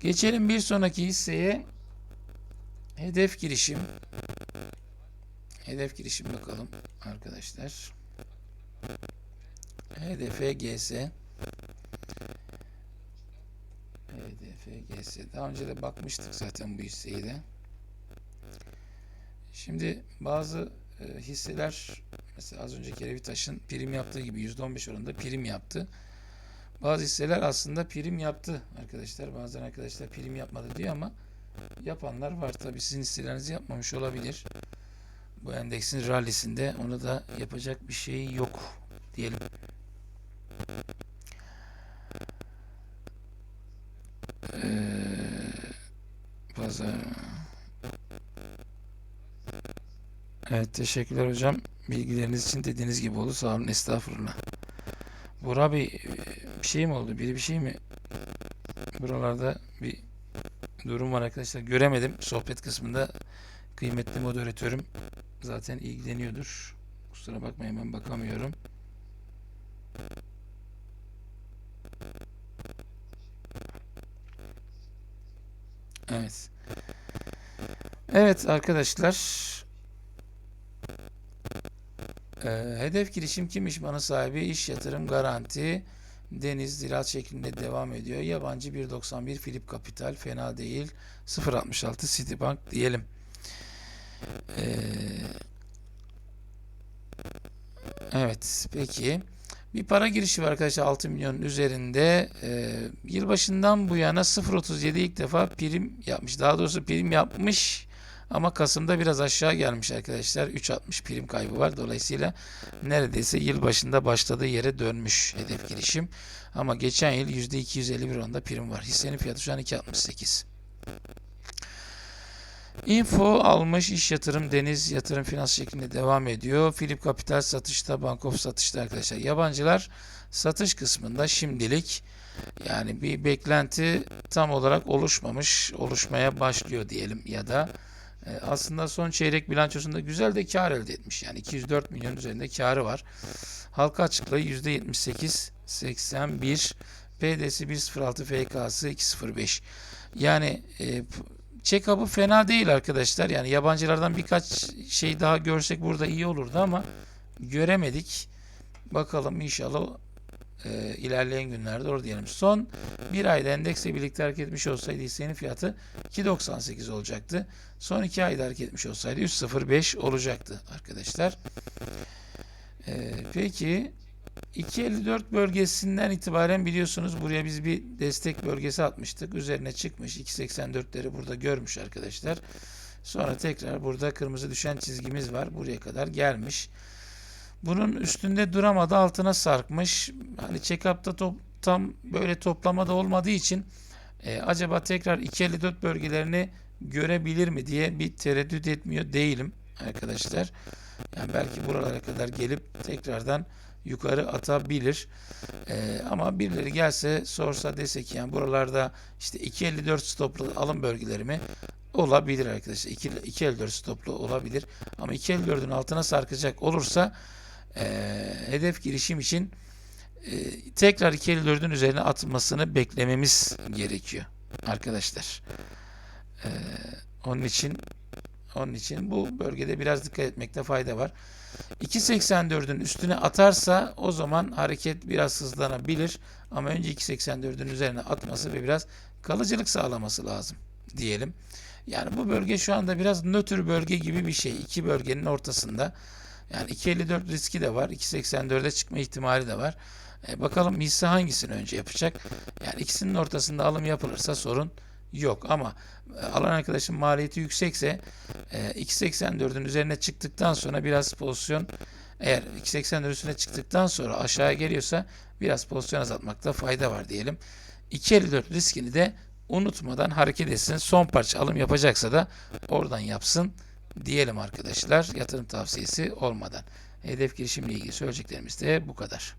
Geçelim bir sonraki hisseye. Hedef girişim. Hedef girişim bakalım arkadaşlar. HDFGS. HDFGS. Daha önce de bakmıştık zaten bu hisseyi de. Şimdi bazı e, hisseler mesela az önceki Revitaş'ın prim yaptığı gibi %15 oranında prim yaptı. Bazı hisseler aslında prim yaptı arkadaşlar. Bazen arkadaşlar prim yapmadı diyor ama yapanlar var. Tabii sizin hisselerinizi yapmamış olabilir. Bu endeksin rallisinde onu da yapacak bir şey yok diyelim. Ee. Evet teşekkürler hocam. Bilgileriniz için dediğiniz gibi oldu. Sağ olun. Estağfurullah. Burak Bey e, bir şey mi oldu? Biri bir şey mi? Buralarda bir durum var arkadaşlar. Göremedim. Sohbet kısmında kıymetli moderatörüm zaten ilgileniyordur. Kusura bakmayın ben bakamıyorum. Evet. Evet arkadaşlar. Ee, hedef girişim kimmiş bana sahibi? İş yatırım garanti. Deniz ziraat şeklinde devam ediyor. Yabancı 1.91 Philip Capital fena değil. 0.66 Citibank diyelim. Ee, evet peki. Bir para girişi var arkadaşlar 6 milyonun üzerinde. Ee, yılbaşından bu yana 0.37 ilk defa prim yapmış. Daha doğrusu prim yapmış ama Kasım'da biraz aşağı gelmiş arkadaşlar. 3.60 prim kaybı var. Dolayısıyla neredeyse yılbaşında başladığı yere dönmüş hedef girişim. Ama geçen yıl %251 oranında prim var. Hissenin fiyatı şu an 2.68. Info almış iş yatırım deniz yatırım finans şeklinde devam ediyor. Philip Capital satışta, Bankof satışta arkadaşlar. Yabancılar satış kısmında şimdilik yani bir beklenti tam olarak oluşmamış, oluşmaya başlıyor diyelim ya da aslında son çeyrek bilançosunda güzel de kar elde etmiş. Yani 204 milyon üzerinde karı var. Halka açıklığı %78 81 PD'si 106 FK'sı 205. Yani e, check-up'ı fena değil arkadaşlar. Yani yabancılardan birkaç şey daha görsek burada iyi olurdu ama göremedik. Bakalım inşallah e, ilerleyen günlerde orada diyelim. Son bir ayda endeksle birlikte hareket etmiş olsaydı hissenin fiyatı 2.98 olacaktı. Son iki ayda hareket etmiş olsaydı 3.05 olacaktı arkadaşlar. E, peki 2.54 bölgesinden itibaren biliyorsunuz buraya biz bir destek bölgesi atmıştık. Üzerine çıkmış 2.84'leri burada görmüş arkadaşlar. Sonra tekrar burada kırmızı düşen çizgimiz var. Buraya kadar gelmiş. Bunun üstünde duramadı altına sarkmış. Hani check-up'ta top, tam böyle toplamada olmadığı için e, acaba tekrar 2.54 bölgelerini görebilir mi diye bir tereddüt etmiyor değilim arkadaşlar. Yani belki buralara kadar gelip tekrardan yukarı atabilir. Ee, ama birileri gelse sorsa dese ki yani buralarda işte 2.54 stoplu alım bölgeleri mi olabilir arkadaşlar. 2.54 stoplu olabilir. Ama 2.54'ün altına sarkacak olursa e, hedef girişim için e, tekrar 2.54'ün üzerine atmasını beklememiz gerekiyor arkadaşlar. E, onun için onun için bu bölgede biraz dikkat etmekte fayda var. 2.84'ün üstüne atarsa o zaman hareket biraz hızlanabilir. Ama önce 2.84'ün üzerine atması ve biraz kalıcılık sağlaması lazım diyelim. Yani bu bölge şu anda biraz nötr bölge gibi bir şey. İki bölgenin ortasında. Yani 2.54 riski de var. 2.84'e çıkma ihtimali de var. E, bakalım hisse hangisini önce yapacak? Yani ikisinin ortasında alım yapılırsa sorun yok ama e, alan arkadaşın maliyeti yüksekse e, 2.84'ün üzerine çıktıktan sonra biraz pozisyon eğer 2.84 üstüne çıktıktan sonra aşağıya geliyorsa biraz pozisyon azaltmakta fayda var diyelim. 2.54 riskini de unutmadan hareket etsin. Son parça alım yapacaksa da oradan yapsın diyelim arkadaşlar. Yatırım tavsiyesi olmadan. Hedef girişimle ilgili söyleyeceklerimiz de bu kadar.